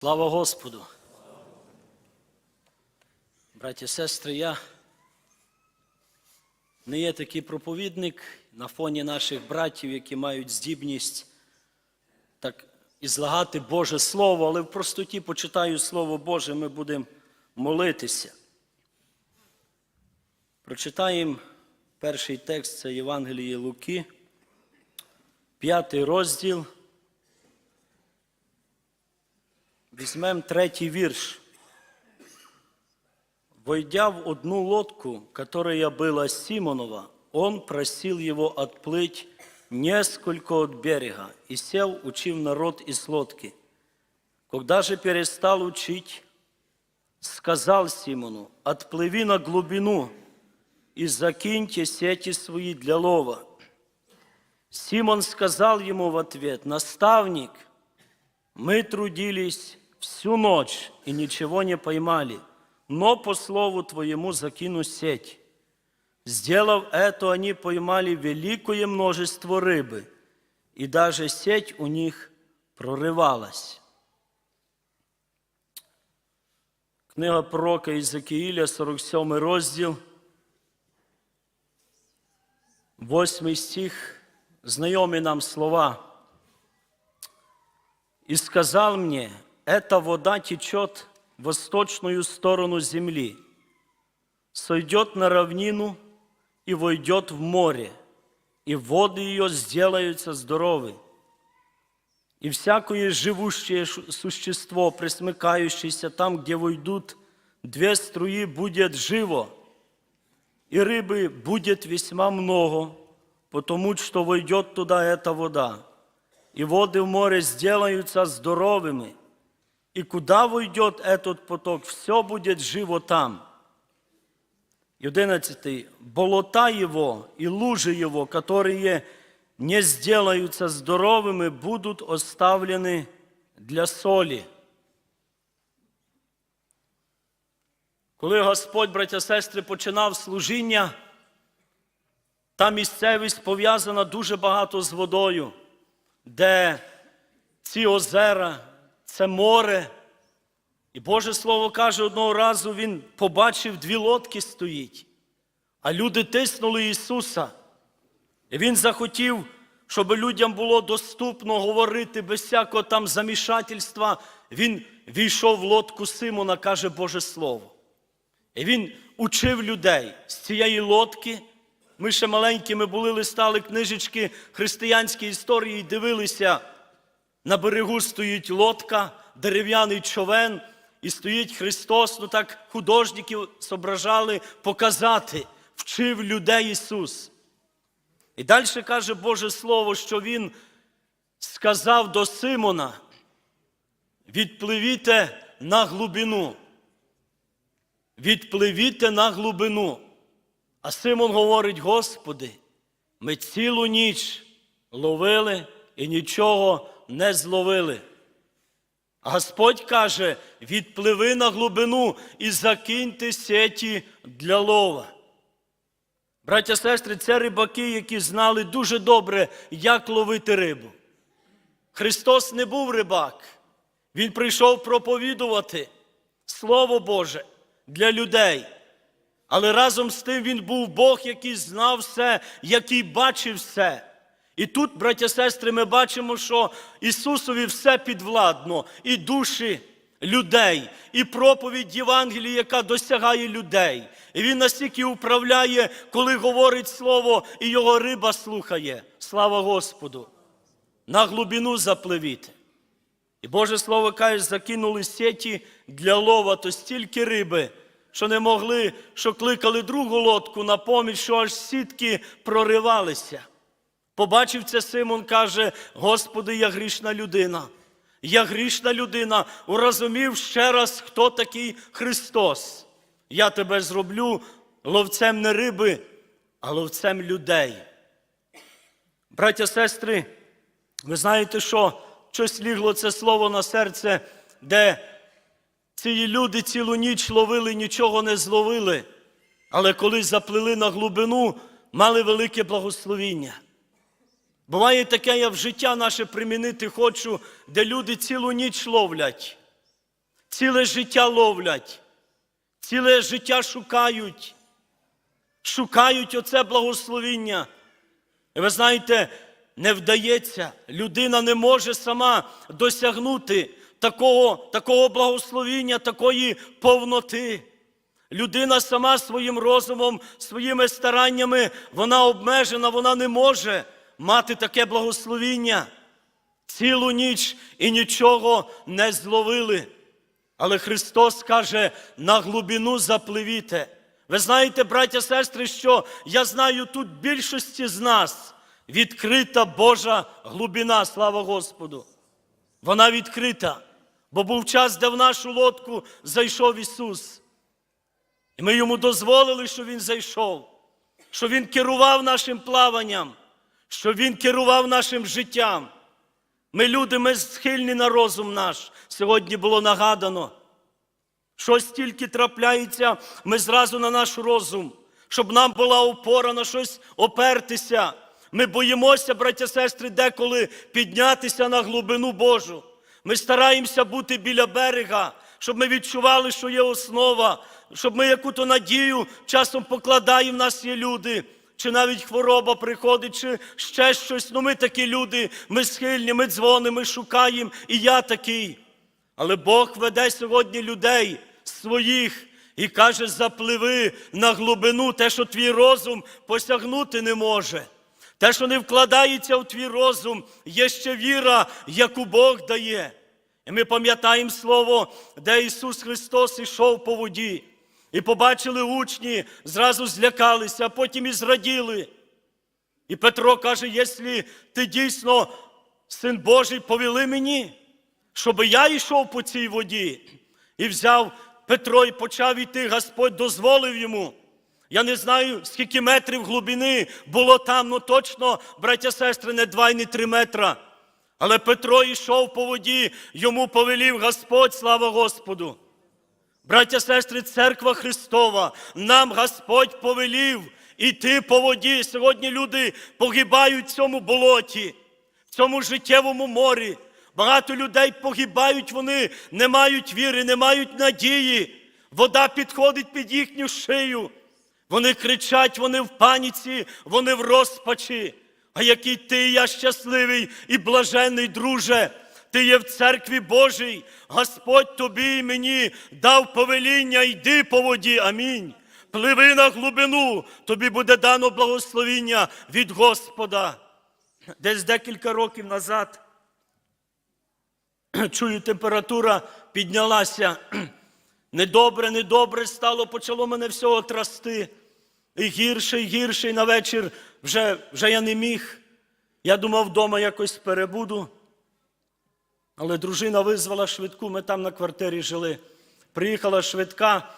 Слава Господу! Браті і сестри, я не є такий проповідник на фоні наших братів, які мають здібність так ізлагати Боже Слово, але в простоті почитаю Слово Боже, ми будемо молитися. Прочитаємо перший текст це Євангеліє Луки, п'ятий розділ. Візьмемо третій вірш. Войдя в одну лодку, которая была Симонова, он просил его отплыть несколько от берега и сел, учив народ из лодки. Когда же перестал учить, сказал Симону, отплыви на глубину и закиньте сети свои для лова. Симон сказал ему в ответ, наставник, мы трудились всю ночь и ничего не поймали, но по слову Твоему закину сеть. Сделав это, они поймали великое множество рыбы, и даже сеть у них прорывалась. Книга пророка Ізекіїля, 47 розділ, 8 стих, знайомі нам слова. И сказал мне, эта вода течет в восточную сторону земли, сойдет на равнину и войдет в море, и воды ее сделаются здоровы. И всякое живущее существо, присмыкающееся там, где войдут две струи, будет живо, и рыбы будет весьма много, потому что войдет туда эта вода и воды в море сделаются здоровыми. И куда войдет этот поток, все будет живо там. И одиннадцатый. Болота его и лужи его, которые не сделаются здоровыми, будут оставлены для солі. Коли Господь, браття сестри, починав служіння, та місцевість пов'язана дуже багато з водою де ці озера, це море. І Боже Слово каже, одного разу він побачив дві лодки стоїть, а люди тиснули Ісуса. І Він захотів, щоб людям було доступно говорити без всякого там замішательства. Він війшов в лодку Симона, каже Боже Слово. І він учив людей з цієї лодки. Ми ще маленькими були, листали книжечки християнської історії і дивилися. На берегу стоїть лодка, дерев'яний човен, і стоїть Христос. Ну так художників зображали показати, вчив людей Ісус. І далі каже Боже Слово, що Він сказав до Симона: відпливіте на глибину. Відпливіте на глибину. А Симон говорить: Господи, ми цілу ніч ловили і нічого не зловили. Господь каже: відпливи на глибину і закиньте сеті для лова. Браття сестри, це рибаки, які знали дуже добре, як ловити рибу. Христос не був рибак. Він прийшов проповідувати Слово Боже для людей. Але разом з тим він був Бог, який знав все, який бачив все. І тут, браття сестри, ми бачимо, що Ісусові все підвладно, і душі людей, і проповідь Євангелії, яка досягає людей. І Він настільки управляє, коли говорить Слово, і його риба слухає. Слава Господу! На глибину запливіте. І Боже Слово каже, закинули сеті для лова, то стільки риби, що не могли, що кликали другу лодку на поміч, що аж сітки проривалися. Побачив це Симон, каже: Господи, я грішна людина. Я грішна людина, урозумів ще раз, хто такий Христос. Я тебе зроблю ловцем не риби, а ловцем людей. Браття, сестри, ви знаєте, що щось лігло це слово на серце, де ці люди цілу ніч ловили, нічого не зловили, але коли заплили на глибину, мали велике благословіння. Буває таке, я в життя наше примінити хочу, де люди цілу ніч ловлять, ціле життя ловлять, ціле життя шукають, шукають оце благословіння. І ви знаєте, не вдається, людина не може сама досягнути такого, такого благословіння, такої повноти. Людина сама своїм розумом, своїми стараннями, вона обмежена, вона не може мати таке благословіння. Цілу ніч і нічого не зловили. Але Христос каже, на глибину запливіте. Ви знаєте, браття, сестри, що я знаю тут більшості з нас відкрита Божа глибина, слава Господу. Вона відкрита, бо був час, де в нашу лодку зайшов Ісус. І ми йому дозволили, що Він зайшов, що Він керував нашим плаванням, що Він керував нашим життям. Ми люди, ми схильні на розум наш. Сьогодні було нагадано. Щось тільки трапляється, ми зразу на наш розум, щоб нам була опора на щось опертися. Ми боїмося, браття сестри, деколи піднятися на глибину Божу. Ми стараємося бути біля берега, щоб ми відчували, що є основа, щоб ми яку-то надію часом покладаємо, в нас є люди, чи навіть хвороба приходить, чи ще щось. Ну ми такі люди, ми схильні, ми дзвонимо, ми шукаємо, і я такий. Але Бог веде сьогодні людей своїх і каже: запливи на глибину те, що твій розум посягнути не може. Те, що не вкладається в твій розум, є ще віра, яку Бог дає. І ми пам'ятаємо слово, де Ісус Христос ішов по воді. І побачили учні, зразу злякалися, а потім і зраділи. І Петро каже: якщо ти дійсно син Божий, повели мені, щоб я йшов по цій воді. І взяв Петро і почав іти, Господь дозволив йому. Я не знаю, скільки метрів глибини було там, ну точно, браття сестри, не два і не три метра. Але Петро йшов по воді, йому повелів Господь, слава Господу. Браття, сестри, церква Христова, нам Господь повелів іти по воді. Сьогодні люди погибають в цьому болоті, в цьому життєвому морі. Багато людей погибають, вони не мають віри, не мають надії. Вода підходить під їхню шию. Вони кричать, вони в паніці, вони в розпачі. А який ти, я щасливий і блажений, друже. Ти є в церкві Божій, Господь тобі і мені дав повеління, йди по воді. Амінь. Пливи на глибину, тобі буде дано благословіння від Господа. Десь декілька років назад, чую, температура піднялася. Недобре, недобре стало, почало мене всього трасти. І гірше, і гірше, і на вечір вже, вже я не міг. Я думав, вдома якось перебуду. Але дружина визвала швидку, ми там на квартирі жили. Приїхала швидка.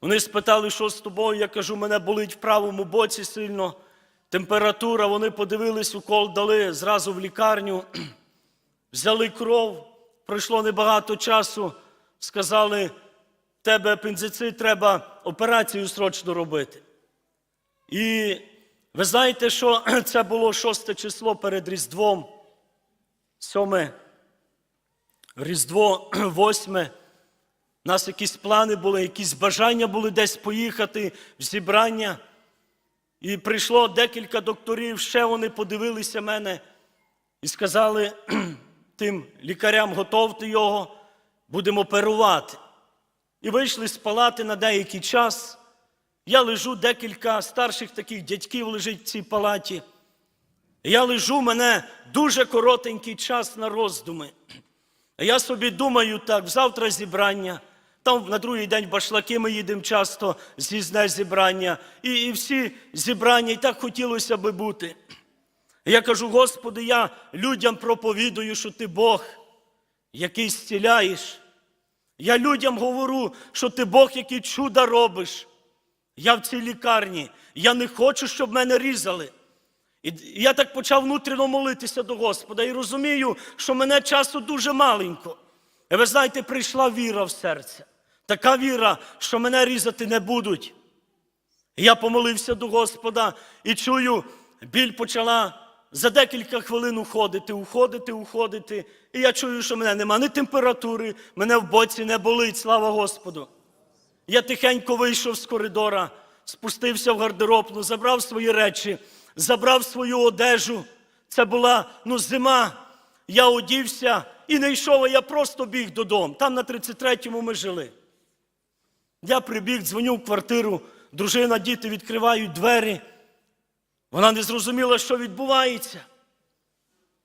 Вони спитали, що з тобою. Я кажу, мене болить в правому боці сильно. Температура, вони подивились, укол дали зразу в лікарню. Взяли кров, пройшло небагато часу. Сказали, тебе апендицит, треба операцію срочно робити. І ви знаєте, що це було шосте число перед Різдвом, сьоме Різдво восьме. У нас якісь плани були, якісь бажання були десь поїхати в зібрання. І прийшло декілька докторів, ще вони подивилися мене і сказали тим лікарям, готовте його, будемо оперувати. І вийшли з палати на деякий час. Я лежу, декілька старших таких дядьків лежить в цій палаті. Я лежу, мене дуже коротенький час на роздуми. Я собі думаю так, завтра зібрання, там на другий день башлаки ми їдемо часто, з'їзне зібрання, і, і всі зібрання, і так хотілося би бути. Я кажу, Господи, я людям проповідую, що ти Бог, який зціляєш. Я людям говорю, що ти Бог, який чуда робиш. Я в цій лікарні, я не хочу, щоб мене різали. І я так почав внутрішньо молитися до Господа і розумію, що мене часу дуже маленько. І ви знаєте, прийшла віра в серце. Така віра, що мене різати не будуть. Я помолився до Господа і чую, біль почала за декілька хвилин уходити, уходити, уходити. І я чую, що мене нема ні температури, мене в боці не болить, слава Господу. Я тихенько вийшов з коридора, спустився в гардеробну, забрав свої речі, забрав свою одежу. Це була ну, зима. Я одівся і не йшов, а я просто біг додому. Там на 33-му ми жили. Я прибіг, дзвоню в квартиру, дружина, діти відкривають двері. Вона не зрозуміла, що відбувається.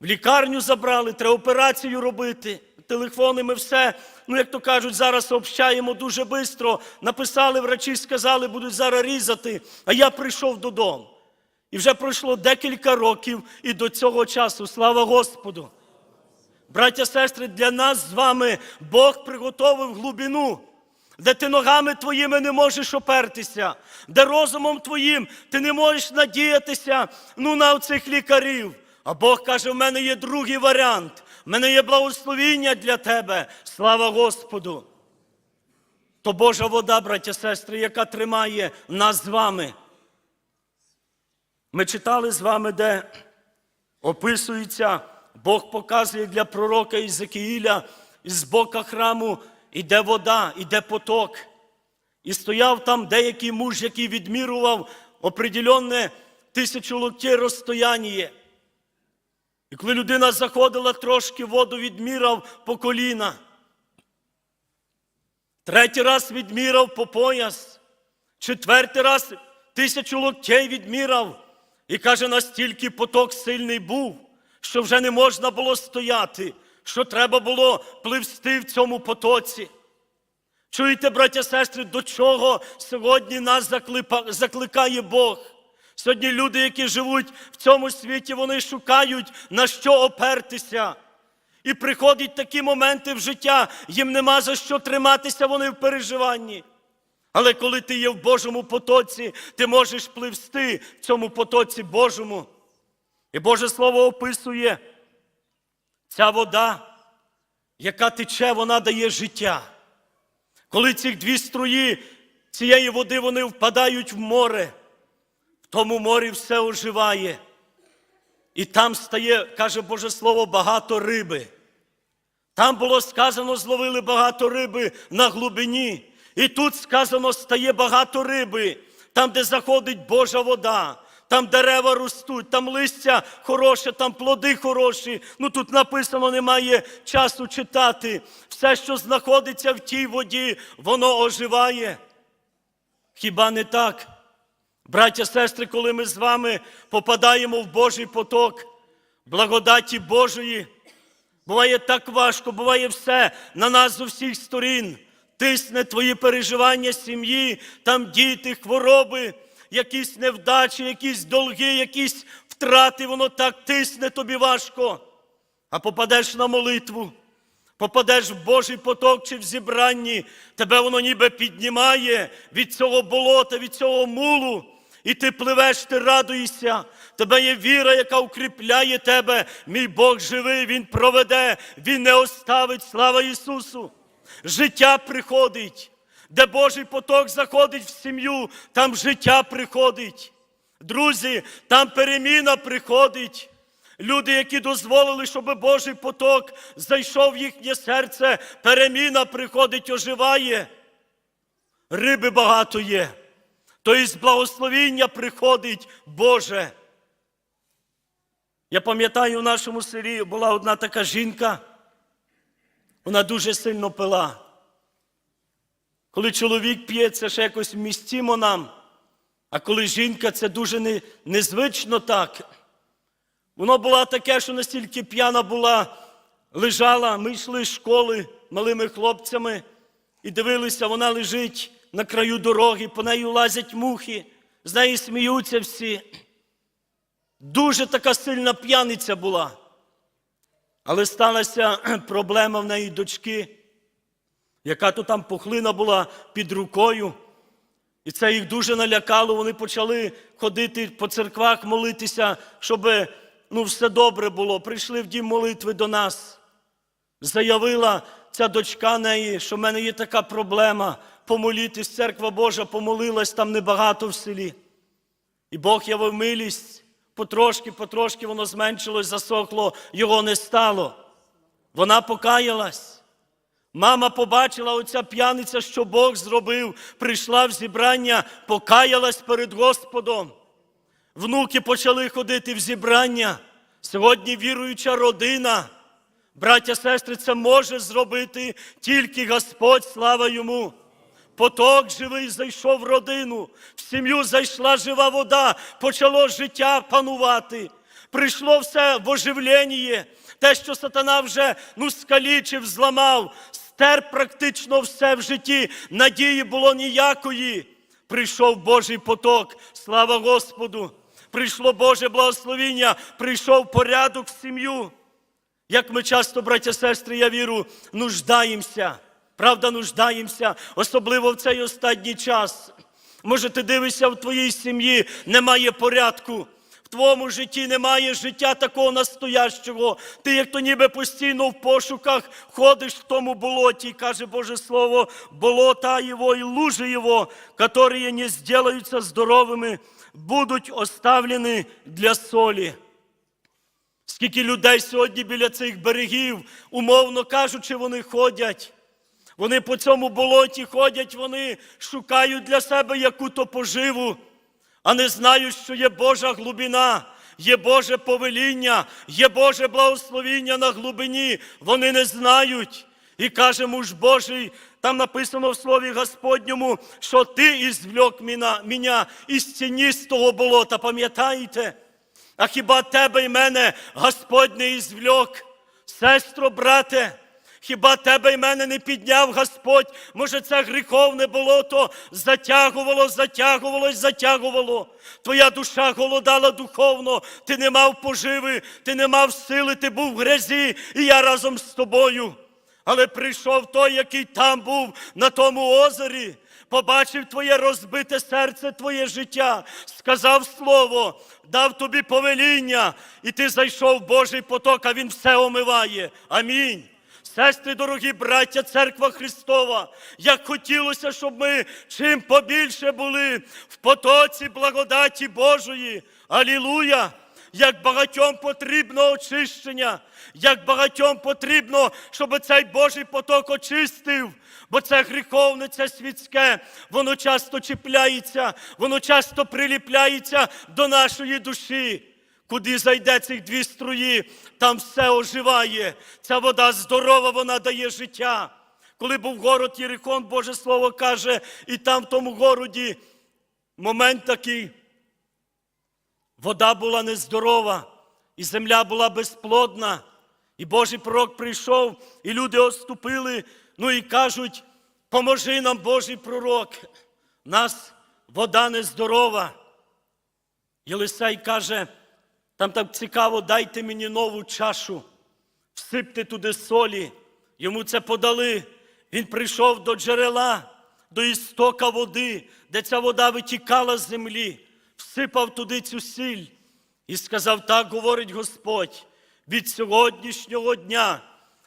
В лікарню забрали, треба операцію робити. Телефони ми все, ну як то кажуть, зараз общаємо дуже швидко. Написали врачі, сказали, будуть зараз різати. А я прийшов додому. І вже пройшло декілька років і до цього часу. Слава Господу! Браття, сестри, для нас з вами Бог приготовив глибину, де ти ногами твоїми не можеш опертися, де розумом твоїм ти не можеш надіятися ну, на цих лікарів. А Бог каже: в мене є другий варіант, в мене є благословіння для тебе. Слава Господу! То Божа вода, браття, сестри, яка тримає нас з вами. Ми читали з вами, де описується, Бог показує для пророка Ізекіїля, з бока храму іде вода, іде поток. І стояв там деякий муж, який відмірував определенне тисячу локтей розстояння. І коли людина заходила, трошки воду відмірав по коліна. Третій раз відмірав по пояс. Четвертий раз тисячу локтей відмірав. І каже, настільки поток сильний був, що вже не можна було стояти, що треба було пливсти в цьому потоці. Чуєте, браття сестри, до чого сьогодні нас закликає Бог? Сьогодні люди, які живуть в цьому світі, вони шукають на що опертися. І приходять такі моменти в життя, їм нема за що триматися, вони в переживанні. Але коли ти є в Божому потоці, ти можеш пливсти в цьому потоці Божому. І Боже Слово описує ця вода, яка тече, вона дає життя. Коли ці дві струї цієї води вони впадають в море, в тому морі все оживає. І там стає, каже Боже Слово, багато риби. Там було сказано, зловили багато риби на глибині. І тут сказано, стає багато риби, там, де заходить Божа вода, там дерева ростуть, там листя хороше, там плоди хороші. Ну тут написано, немає часу читати. Все, що знаходиться в тій воді, воно оживає. Хіба не так? Браття, сестри, коли ми з вами попадаємо в Божий поток, благодаті Божої, буває так важко, буває все на нас з усіх сторін. Тисне твої переживання сім'ї, там діти, хвороби, якісь невдачі, якісь долги, якісь втрати, воно так тисне тобі важко. А попадеш на молитву, попадеш в Божий поток чи в зібранні, тебе воно ніби піднімає від цього болота, від цього мулу. І ти пливеш, ти радуєшся, тебе є віра, яка укріпляє тебе. Мій Бог живий, Він проведе, Він не оставить. Слава Ісусу! Життя приходить. Де Божий поток заходить в сім'ю, там життя приходить. Друзі, там переміна приходить. Люди, які дозволили, щоб Божий поток зайшов в їхнє серце, переміна приходить, оживає. Риби багато є. Тобто благословіння приходить Боже. Я пам'ятаю, в нашому селі була одна така жінка, вона дуже сильно пила. Коли чоловік п'є, це ще якось вмістимо нам. А коли жінка, це дуже не, незвично так. Воно було таке, що настільки п'яна була, лежала, ми йшли з школи малими хлопцями і дивилися, вона лежить на краю дороги, по нею лазять мухи, з неї сміються всі. Дуже така сильна п'яниця була. Але сталася проблема в неї дочки, яка то там пухлина була під рукою. І це їх дуже налякало. Вони почали ходити по церквах, молитися, щоб ну, все добре було. Прийшли в дім молитви до нас. Заявила ця дочка неї, що в мене є така проблема. Помолітись, церква Божа помолилась там небагато в селі. І Бог явив милість, потрошки, потрошки воно зменшилось, засохло, його не стало. Вона покаялась. Мама побачила оця п'яниця, що Бог зробив, прийшла в зібрання, покаялась перед Господом. Внуки почали ходити в зібрання. Сьогодні віруюча родина. Браття, сестри, це може зробити тільки Господь, слава йому. Поток живий зайшов в родину, в сім'ю зайшла жива вода, почало життя панувати. Прийшло все в оживлення, те, що сатана вже ну, скалічив, зламав, стер практично все в житті, надії було ніякої. Прийшов Божий поток, слава Господу! Прийшло Боже благословіння, прийшов порядок в сім'ю. Як ми часто, браття сестри, я віру, нуждаємося. Правда, нуждаємося, особливо в цей останній час. Може, ти дивишся в твоїй сім'ї, немає порядку. В твоєму житті немає життя такого настоящого. Ти, як то ніби постійно в пошуках ходиш в тому болоті, каже Боже Слово, болота Його і лужи Його, які не зделаються здоровими, будуть оставлені для солі. Скільки людей сьогодні біля цих берегів, умовно кажучи, вони ходять. Вони по цьому болоті ходять, вони шукають для себе яку-то поживу, а не знають, що є Божа глибина, є Боже повеління, є Боже благословіння на глибині. Вони не знають. І каже муж Божий, там написано в Слові Господньому, що ти ізвлек мене із тіністого болота, пам'ятаєте? А хіба тебе і мене Господь не ізвльок? Сестро, брате, хіба тебе і мене не підняв Господь? Може, це гріховне болото затягувало, затягувало затягувало. Твоя душа голодала духовно, ти не мав поживи, ти не мав сили, ти був в грязі, і я разом з тобою. Але прийшов той, який там був на тому озері, побачив твоє розбите серце, твоє життя, сказав слово, дав тобі повеління, і ти зайшов в Божий поток, а він все омиває. Амінь. Сестри, дорогі браття, церква Христова, як хотілося, щоб ми чим побільше були в потоці благодаті Божої. Алілуя! Як багатьом потрібно очищення, як багатьом потрібно, щоб цей Божий поток очистив, бо це гріховне, це світське, воно часто чіпляється, воно часто приліпляється до нашої душі. Куди зайде цих дві струї, там все оживає. Ця вода здорова, вона дає життя. Коли був город Єрихон, Боже Слово каже, і там в тому городі момент такий. Вода була нездорова, і земля була безплодна. І Божий пророк прийшов, і люди оступили, ну і кажуть, поможи нам, Божий пророк. Нас вода нездорова. Єлисей каже, там так цікаво, дайте мені нову чашу, всипте туди солі. Йому це подали. Він прийшов до джерела, до істока води, де ця вода витікала з землі, всипав туди цю сіль і сказав: так говорить Господь, від сьогоднішнього дня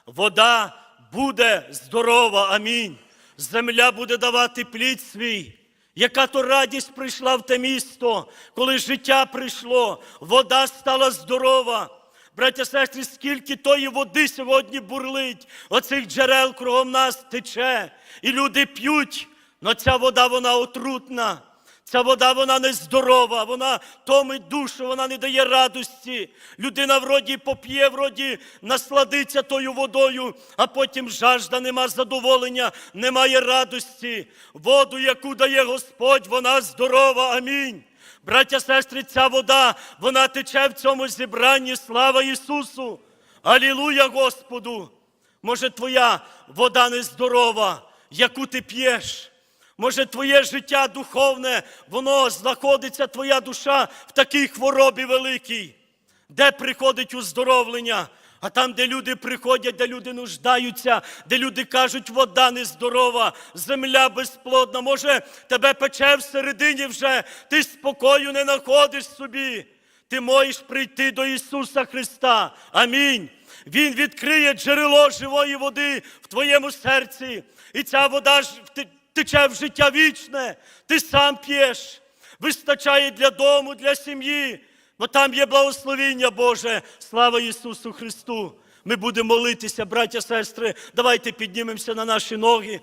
вода буде здорова. Амінь. Земля буде давати плід свій. Яка то радість прийшла в те місто, коли життя прийшло, вода стала здорова. Браття, сестри, скільки тої води сьогодні бурлить, оцих джерел кругом нас тече, і люди п'ють, але ця вода вона отрутна. Ця вода вона нездорова, вона томить душу, вона не дає радості. Людина вроді поп'є, вроді насладиться тою водою, а потім жажда, нема задоволення, немає радості. Воду, яку дає Господь, вона здорова. Амінь. Браття, сестри, ця вода, вона тече в цьому зібранні. Слава Ісусу! Алілуя Господу! Може, твоя вода нездорова, яку ти п'єш. Може, твоє життя духовне, воно знаходиться, твоя душа в такій хворобі великій, де приходить уздоровлення, а там, де люди приходять, де люди нуждаються, де люди кажуть, вода нездорова, земля безплодна. Може, тебе пече всередині вже, ти спокою не знаходиш собі. Ти можеш прийти до Ісуса Христа. Амінь. Він відкриє джерело живої води в твоєму серці. І ця вода тече в життя вічне, ти сам п'єш, вистачає для дому, для сім'ї. Бо там є благословіння Боже. Слава Ісусу Христу! Ми будемо молитися, браття, сестри. Давайте піднімемося на наші ноги.